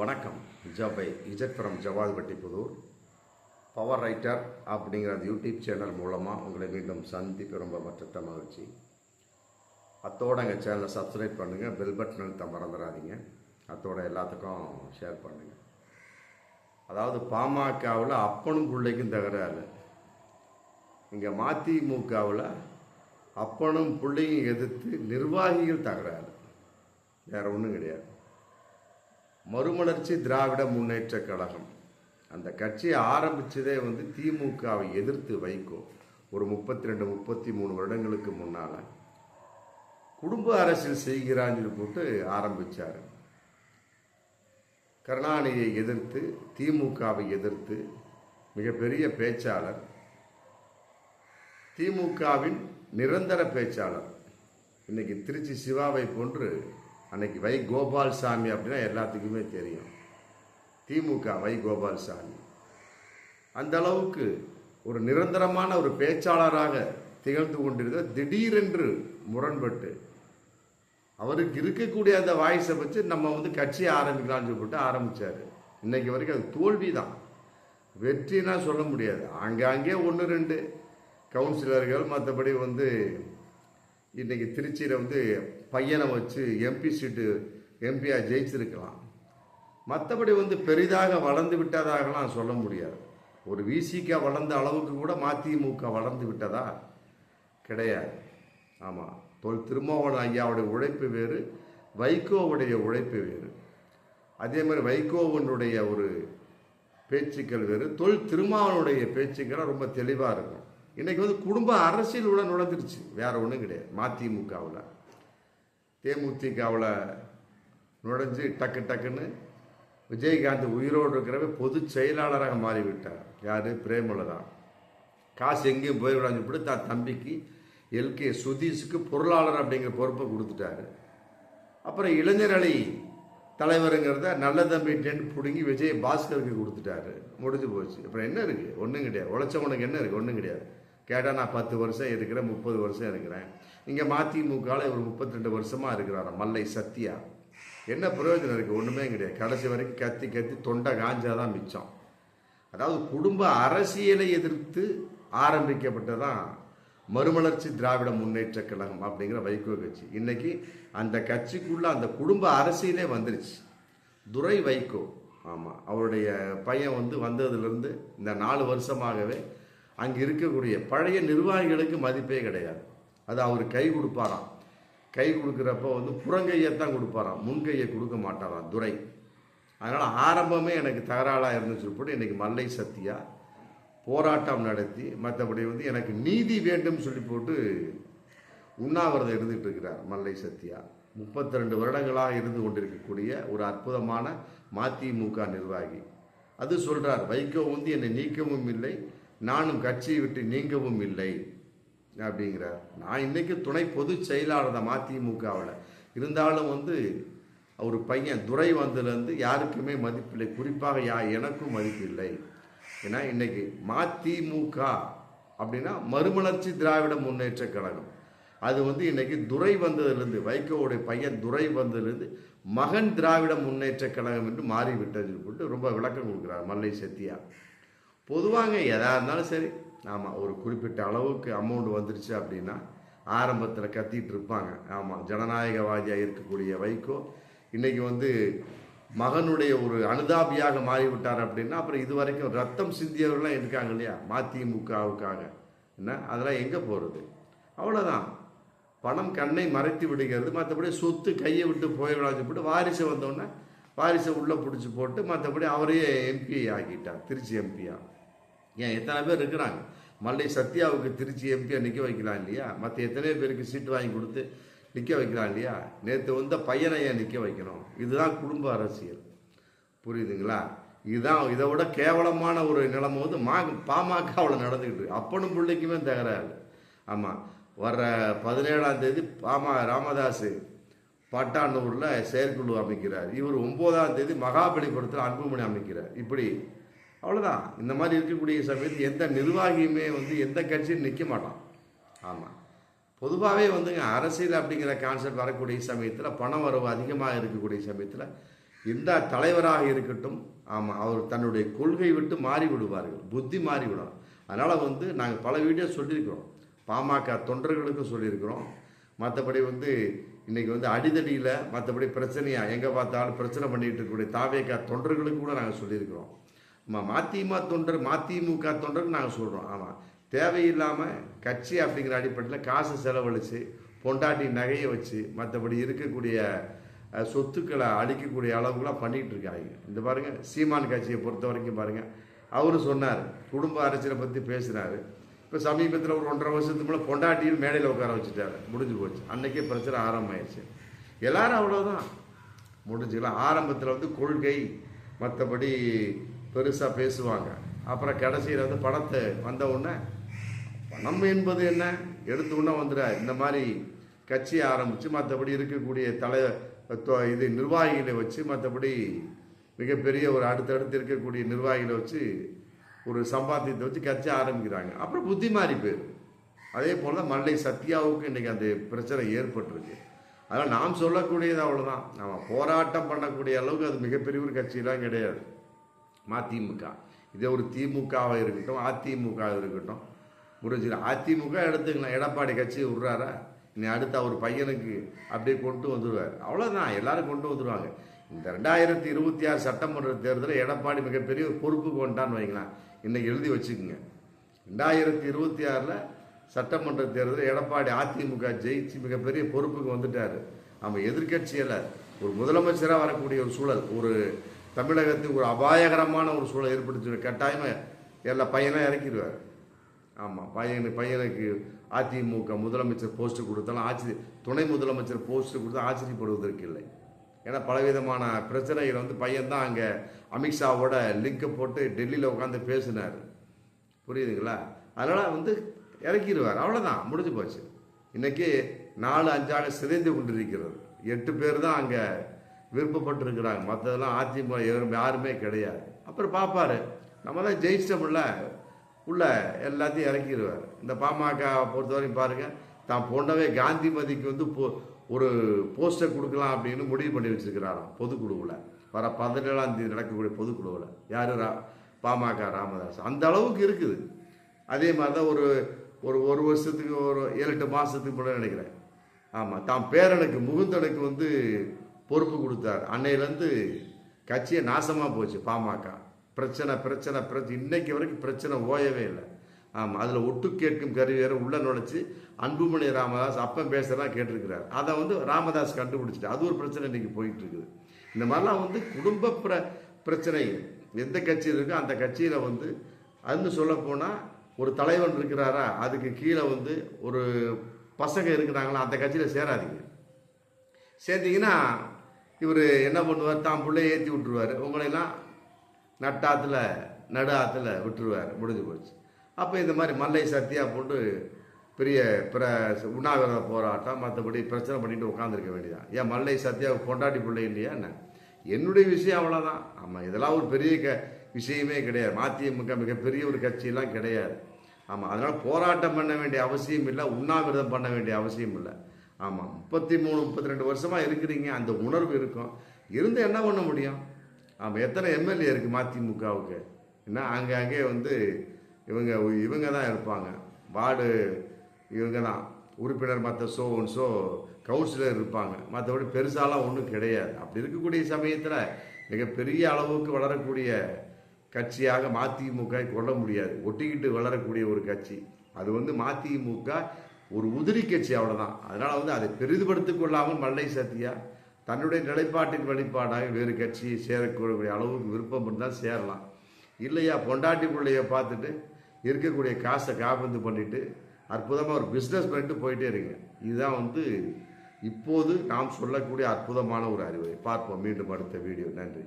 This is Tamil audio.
வணக்கம். ஜபை இஜட் ஃப்ரம் ஜவால் வெட்டிப்புதூர் பவர் ரைட்டர் அப்படிங்கிற அந்த யூடியூப் சேனல் மூலமாக உங்களை மீண்டும் சந்திப்பு ரொம்ப மற்ற மகிழ்ச்சி. அத்தோட எங்கள் சேனலை சப்ஸ்கிரைப் பண்ணுங்கள் பெல் பட்டன் அழுத்த மறந்துடாதீங்க. அத்தோட எல்லாத்துக்கும் ஷேர் பண்ணுங்கள் அதாவது பாமகவில் அப்பனும் பிள்ளைக்கும் தகராறு இங்கே மதிமுகவில் அப்பனும் பிள்ளையும் எதிர்த்து நிர்வாகிகள் தகராறு வேறு ஒன்றும் கிடையாது. மறுமலர்ச்சி திராவிட முன்னேற்ற கழகம். அந்த கட்சியை ஆரம்பித்ததே வந்து திமுகவை எதிர்த்து வைகோ. ஒரு முப்பத்தி ரெண்டு முப்பத்தி மூணு வருடங்களுக்கு முன்னால் குடும்ப அரசியல் செய்கிறான்னு சொல்லி போட்டு ஆரம்பிச்சார். கருணாநிதியை எதிர்த்து திமுகவை எதிர்த்து மிகப்பெரிய பேச்சாளர். திமுகவின் நிரந்தர பேச்சாளர். இன்னைக்கு திருச்சி சிவாவை போன்று அன்னைக்கு வை கோபால் சாமி அப்படின்னா எல்லாத்துக்குமே தெரியும். திமுக வை கோபால்சாமி. அந்த அளவுக்கு ஒரு நிரந்தரமான ஒரு பேச்சாளராக திகழ்ந்து கொண்டிருந்த திடீரென்று முரண்பட்டு அவருக்கு இருக்கக்கூடிய அந்த வாய்ஸை வச்சு நம்ம வந்து கட்சியை ஆரம்பிக்கலாம்னு சொல்லிட்டு ஆரம்பித்தார் இன்னைக்கு வரைக்கும் அது தோல்வி தான் வெற்றினா சொல்ல முடியாது. ஆங்காங்கே ஒன்று ரெண்டு. கவுன்சிலர்கள் மற்றபடி வந்து இன்றைக்கி திருச்சியில் வந்து பையனை வச்சு எம்பி சீட்டு எம்பியாக ஜெயிச்சிருக்கலாம். மற்றபடி வந்து பெரிதாக வளர்ந்து விட்டதாகலாம் சொல்ல முடியாது. ஒரு விசிக வளர்ந்த அளவுக்கு கூட மதிமுக வளர்ந்து விட்டதா? கிடையாது. ஆமாம் தொல் திருமாவளவன் ஐயாவுடைய உழைப்பு வேறு வைகோவுடைய உழைப்பு வேறு. அதே மாதிரி வைகோவனுடைய ஒரு பேச்சுக்கள் வேறு தொல் திருமாவனுடைய பேச்சுக்கள் ரொம்ப தெளிவாக இருக்கும். இன்றைக்கி வந்து குடும்ப அரசியல் உள்ள நுழைஞ்சிருச்சு. வேறு ஒன்றும் கிடையாது. மதிமுகவில். தேமுதிகவில் நுழைஞ்சு டக்கு டக்குன்னு விஜயகாந்த் உயிரோடு இருக்கிறவ பொதுச் செயலாளராக மாறிவிட்டார். யார்? பிரேமலதா. காசு எங்கேயும் போயிடலாம்னு சொல்லிட்டு தான் தம்பிக்கு எல்கே சுதீஷுக்கு பொருளாளர் அப்படிங்கிற பொறுப்பை கொடுத்துட்டாரு. அப்புறம் இளைஞர் அணி தலைவருங்கிறத நல்ல தம்பி டென்ட் பிடுங்கி விஜய் பாஸ்கருக்கு கொடுத்துட்டாரு. முடிஞ்சு போச்சு. அப்புறம் என்ன இருக்குது ஒன்றும் கிடையாது. உழைச்சவனுக்கு என்ன இருக்குது ஒன்றும் கிடையாது. கேட்டால் நான் பத்து வருஷம் இருக்கிறேன் முப்பது வருஷம் இருக்கிறேன். இங்கே மதிமுகவில் இவர் முப்பத்தி ரெண்டு வருஷமாக இருக்கிறார் மல்லை சத்யா. என்ன பிரயோஜனம் இருக்குது ஒன்றுமே கிடையாது. கடைசி வரைக்கும் கத்தி கத்தி தொண்டை காஞ்சாதான் மிச்சம். அதாவது குடும்ப அரசியலை எதிர்த்து ஆரம்பிக்கப்பட்டதான் மறுமலர்ச்சி திராவிட முன்னேற்ற கழகம் அப்படிங்கிற வைகோ கட்சி. இன்னைக்கு அந்த கட்சிக்குள்ளே அந்த குடும்ப அரசியலே வந்துருச்சு. துரை வைகோ ஆமாம் அவருடைய பையன் வந்து வந்ததுலேருந்து இந்த நாலு வருஷமாகவே அங்கே இருக்கக்கூடிய பழைய நிர்வாகிகளுக்கு மதிப்பே கிடையாது. அது அவர் கை கொடுப்பாராம். கை கொடுக்குறப்ப வந்து புறங்கையை தான் கொடுப்பாராம். முன்கையை கொடுக்க மாட்டாராம். துரை. அதனால் ஆரம்பமே எனக்கு தகராளாக இருந்துச்சு போட்டு இன்றைக்கி மல்லை சத்தியா போராட்டம் நடத்தி மற்றபடி வந்து எனக்கு நீதி வேண்டும் சொல்லி போட்டு உண்ணாவிரதம் இருந்துகிட்டு இருக்கிறார் மல்லை சத்யா முப்பத்தி ரெண்டு வருடங்களாக இருந்து கொண்டிருக்கக்கூடிய ஒரு அற்புதமான மதிமுக நிர்வாகி. அது சொல்கிறார் வைகோ வந்து என்னை நீக்கவும் இல்லை நானும் கட்சியை விட்டு நீங்கவும் இல்லை அப்படிங்கிறார். நான் இன்னைக்கு துணை பொதுச் செயலாளர் தான் மதிமுகவில். இருந்தாலும் வந்து அவர் பையன் துரை வந்ததுலேருந்து யாருக்குமே மதிப்பில்லை குறிப்பாக யா எனக்கும் மதிப்பில்லை ஏன்னா இன்னைக்கு மதிமுக அப்படின்னா மறுமலர்ச்சி திராவிட முன்னேற்ற கழகம். அது வந்து இன்னைக்கு துரை வந்ததுலேருந்து வைகோவுடைய பையன் துரை வந்ததுலேருந்து மகன் திராவிட முன்னேற்ற கழகம் என்று மாறிவிட்டது சொல்லிட்டு ரொம்ப விளக்கம் கொடுக்குறார் மல்லை சத்தியா பொதுவாங்க எதாக இருந்தாலும் சரி. ஆமாம் ஒரு குறிப்பிட்ட அளவுக்கு அமௌண்ட் வந்துருச்சு அப்படின்னா ஆரம்பத்தில் கத்திட்டு இருப்பாங்க. ஆமாம் ஜனநாயகவாதியாக இருக்கக்கூடிய வைகோ இன்றைக்கி வந்து மகனுடைய ஒரு அனுதாபியாக மாறிவிட்டார் அப்படின்னா அப்புறம் இது வரைக்கும் ரத்தம் சிந்தியவர்கள்லாம் இருக்காங்க இல்லையா? மதிமுகவுக்காக. என்ன? அதெல்லாம் எங்கே போகிறது அவ்வளோதான் பணம் கண்ணை மறைத்து விடுகிறது. மற்றபடி சொத்து கையை விட்டு போயிடலாம்னு போட்டு வாரிசு வந்தோடனே வாரிசை உள்ளே பிடிச்சி போட்டு மற்றபடி அவரையே எம்பி ஆக்கிட்டார் திருச்சி எம்பியாக ஏன் எத்தனை பேர் இருக்கிறாங்க? மல்லி சத்யாவுக்கு திருச்சி எம்பியாக நிற்க வைக்கலாம் இல்லையா? மற்ற எத்தனை பேருக்கு சீட்டு வாங்கி கொடுத்து நிற்க வைக்கலாம் இல்லையா? நேற்று வந்த பையனை ஏன் நிற்க வைக்கணும்? இதுதான் குடும்ப அரசியல். புரியுதுங்களா? இதுதான் இதை விட கேவலமான ஒரு நிலைமை வந்து மா பாமகவில் நடந்துக்கிட்டு இருக்கு. அப்பனும் பிள்ளைக்குமே தகராறு. ஆமாம் வர்ற பதினேழாம் தேதி பாமா ராமதாஸ் பட்டானூரில் செயற்குழு அமைக்கிறார். இவர் ஒம்போதாம் தேதி மகாபலிபுரத்தில் அன்புமணி அமைக்கிறார். இப்படி அவ்வளோதான் இந்த மாதிரி இருக்கக்கூடிய சமயத்தில் எந்த நிர்வாகியுமே வந்து எந்த கட்சியும் நிற்க மாட்டான். ஆமாம் பொதுவாகவே வந்துங்க அரசியல் அப்படிங்கிற கான்செப்ட் வரக்கூடிய சமயத்தில் பணம் வரவு அதிகமாக இருக்கக்கூடிய சமயத்தில் எந்த தலைவராக இருக்கட்டும் ஆமாம் அவர் தன்னுடைய கொள்கை விட்டு மாறி விடுவார்கள். புத்தி மாறிவிடும் அதனால் வந்து நாங்கள் பல வீடியோ சொல்லியிருக்கிறோம். பாமக தொண்டர்களுக்கும் சொல்லியிருக்கிறோம். மற்றபடி வந்து இன்னைக்கு வந்து அடிதடியில் மற்றபடி பிரச்சனையாக எங்கே பார்த்தாலும் பிரச்சனை பண்ணிட்டு இருக்கக்கூடிய தாவேக்கா தொண்டர்களுக்கு கூட நாங்கள் சொல்லியிருக்கிறோம். மதிமுக தொண்டர் மதிமுக தொண்டர் நாங்கள் சொல்கிறோம் ஆமாம் தேவையில்லாமல் கட்சி அப்படிங்கிற அடிப்படையில் காசு செலவழித்து பொண்டாட்டி நகையை வச்சு மற்றபடி இருக்கக்கூடிய சொத்துக்களை அழிக்கக்கூடிய அளவுக்குலாம் பண்ணிகிட்டு இருக்காங்க. இந்த பாருங்கள் சீமான் கட்சியை பொறுத்த வரைக்கும் பாருங்கள் அவர் சொன்னார் குடும்ப அரசியலை பற்றி பேசினார். இப்போ சமீபத்தில் ஒரு ஒன்றரை வருஷத்துக்கு மேலே பொண்டாட்டியும் மேடையில் உட்கார வச்சுட்டாரு. முடிஞ்சு போச்சு. அன்றைக்கே பிரச்சனை ஆரம்பமாயிடுச்சு. எல்லாரும் அவ்வளோதான் முடிஞ்சுக்கலாம். ஆரம்பத்தில் வந்து கொள்கை மற்றபடி பெருசாக பேசுவாங்க. அப்புறம் கடைசியில் வந்து பணத்தை வந்த உடனே பணம் என்பது என்ன? எடுத்த உடனே வந்துட இந்த மாதிரி கட்சியை ஆரம்பித்து மற்றபடி இருக்கக்கூடிய தலை தொ- இது நிர்வாகிகளை வச்சு மற்றபடி மிகப்பெரிய ஒரு அடுத்தடுத்து இருக்கக்கூடிய நிர்வாகிகளை வச்சு ஒரு சம்பாத்தியத்தை வச்சு கட்சி ஆரம்பிக்கிறாங்க. அப்புறம் புத்தி மாறி போயிடும் அதே போல் மல்லை சத்யாவுக்கு இன்றைக்கி அந்த பிரச்சனை ஏற்பட்டிருக்கு. அதனால் நாம் சொல்லக்கூடியது அவ்வளோதான் நம்ம போராட்டம் பண்ணக்கூடிய அளவுக்கு அது மிகப்பெரிய ஒரு கட்சியெலாம் கிடையாது. மதிமுக இதே ஒரு திமுகவாக இருக்கட்டும் அதிமுக இருக்கட்டும். புரிஞ்சுக்கல அதிமுக எடுத்துக்கலாம் எடப்பாடி கட்சி விட்றாரா? இனி அடுத்து அவர் பையனுக்கு அப்படியே கொண்டு வந்துடுவார் அவ்வளோதான் எல்லாரும் கொண்டு வந்துடுவாங்க இந்த ரெண்டாயிரத்தி இருபத்தி ஆறு சட்டமன்ற தேர்தலில் எடப்பாடி மிகப்பெரிய ஒரு பொறுப்பு கொண்டான்னு வைங்களேன். இன்னைக்கு எழுதி வச்சுக்கோங்க. ரெண்டாயிரத்தி இருபத்தி ஆறில் சட்டமன்ற தேர்தலில் எடப்பாடி அதிமுக ஜெயிச்சு மிகப்பெரிய பொறுப்புக்கு வந்துட்டார். நம்ம எதிர்க்கட்சியில் ஒரு முதலமைச்சராக வரக்கூடிய ஒரு சூழல் ஒரு தமிழகத்துக்கு ஒரு அபாயகரமான ஒரு சூழல் ஏற்படுத்தி கட்டாயமாக எல்லா பையனாக இறக்கிடுவார். ஆமாம் பையனு பையனுக்கு அதிமுக முதலமைச்சர் போஸ்ட்டு கொடுத்தாலும் ஆச்சரிய துணை முதலமைச்சர் போஸ்ட்டு கொடுத்தா ஆச்சரியப்படுவதற்கு இல்லை. ஏன்னா பலவிதமான பிரச்சனைகள் வந்து பையன்தான் அங்கே அமித்ஷாவோட லிங்கை போட்டு டெல்லியில் உட்காந்து பேசினார். புரியுதுங்களா? அதனால் வந்து இறக்கிடுவார். அவ்வளோதான் முடிஞ்சு போச்சு. இன்றைக்கி நாலு அஞ்சாக சிதைந்து கொண்டிருக்கிறது. எட்டு பேர் தான் அங்கே விருப்பப்பட்டிருக்கிறாங்க. மற்றதெல்லாம் அதிமுக யாரும் யாருமே கிடையாது. அப்புறம் பார்ப்பாரு நம்ம தான் ஜெயிச்சிட்டோம்ல உள்ள எல்லாத்தையும் இறக்கிடுவார் இந்த பாமக பொறுத்தவரைக்கும் பாருங்கள் தான் பொண்ணவே காந்திமதிக்கு வந்து போ- ஒரு போஸ்டர் கொடுக்கலாம் அப்படின்னு முடிவு பண்ணி வச்சிருக்கிறாராம் பொதுக்குழுவில். வர பதினேழாம் தேதி நடக்கக்கூடிய பொதுக்குழுவில். யார் ரா பாமக ராமதாஸ். அந்த அளவுக்கு இருக்குது. அதே மாதிரி தான் ஒரு ஒரு ஒரு வருஷத்துக்கு ஒரு ஏழு எட்டு மாதத்துக்கு முன்னாடி நினைக்கிறேன். ஆமாம் தான் பேரனுக்கு முகுந்தனுக்கு வந்து பொறுப்பு கொடுத்தார். அன்னையிலேருந்து கட்சியை நாசமாக போச்சு பாமக. பிரச்சனை பிரச்சனை பிரச்சனை. இன்னைக்கு வரைக்கும் பிரச்சனை ஓயவே இல்லை. ஆமாம் அதில் ஒட்டு கேட்கும் கருவி வேற உள்ளே நுழைச்சி அன்புமணி ராமதாஸ் அப்பன் பேசுறதா கேட்டிருக்கிறார். அதை வந்து ராமதாஸ் கண்டுபிடிச்சிட்டு அது ஒரு பிரச்சனை இன்றைக்கி போயிட்டு இருக்குது இந்த மாதிரிலாம் வந்து குடும்ப பிர பிரச்சனை. எந்த கட்சியில் இருக்கோ அந்த கட்சியில் வந்து அதுன்னு சொல்லப்போனால் ஒரு தலைவன் இருக்கிறாரா? அதுக்கு கீழே வந்து ஒரு பசங்க இருக்கிறாங்களா? அந்த கட்சியில் சேராதீங்க. சேர்ந்தீங்கன்னா இவர் என்ன பண்ணுவார்? தான் பிள்ளைய ஏற்றி விட்டுருவார். உங்களையெல்லாம் நட்டாத்துல நடு ஆற்றுல விட்டுருவார். முடிஞ்சு போச்சு. அப்போ இந்த மாதிரி மல்லை சத்தியா போட்டு பெரிய பிர உண்ணாவிரத போராட்டம் மற்றபடி பிரச்சனை பண்ணிட்டு உட்காந்துருக்க வேண்டியதான் ஏன் மல்லை சத்தியா கொண்டாடி பிள்ளை இல்லையா என்ன? என்னுடைய விஷயம் அவ்வளோதான் ஆமாம் இதெல்லாம் ஒரு பெரிய க விஷயமே கிடையாது. மதிமுக மிகப்பெரிய ஒரு கட்சியெல்லாம் கிடையாது. ஆமாம் அதனால் போராட்டம் பண்ண வேண்டிய அவசியம் இல்லை உண்ணாவிரதம் பண்ண வேண்டிய அவசியம் இல்லை. ஆமாம் முப்பத்தி மூணு முப்பத்தி ரெண்டு வருஷமாக இருக்கிறீங்க அந்த உணர்வு இருக்கும். இருந்து என்ன பண்ண முடியும்? ஆமாம் எத்தனை எம்எல்ஏ இருக்குது மதிமுகவுக்கு? என்ன அங்கங்கே வந்து இவங்க இவங்க தான் இருப்பாங்க. வார்டு இவங்க தான் உறுப்பினர் மற்ற ஷோ ஒன் ஷோ கவுன்சிலர் இருப்பாங்க. மற்றபடி பெருசாலாம் ஒன்றும் கிடையாது. அப்படி இருக்கக்கூடிய சமயத்தில் மிகப்பெரிய அளவுக்கு வளரக்கூடிய கட்சியாக மதிமுக கொள்ள முடியாது. ஒட்டிக்கிட்டு வளரக்கூடிய ஒரு கட்சி. அது வந்து மதிமுக ஒரு உதிரி கட்சி அவ்வளோதான் அதனால் வந்து அதை பெரிதுபடுத்திக் கொள்ளாமல் மல்லை சத்தியா தன்னுடைய நிலைப்பாட்டின் வெளிப்பாடாக வேறு கட்சியை சேரக்கூடிய அளவுக்கு விருப்பம் இருந்தால் சேரலாம். இல்லையா பொண்டாட்டி பிள்ளைய பார்த்துட்டு இருக்கக்கூடிய காசை காபந்து பண்ணிட்டு அற்புதமாக ஒரு பிஸ்னஸ் பண்ணிட்டு போயிட்டே இருங்க. இதுதான் வந்து இப்போது நாம் சொல்லக்கூடிய அற்புதமான ஒரு அறிவுரை. பார்ப்போம். மீண்டும் அடுத்த வீடியோ. நன்றி.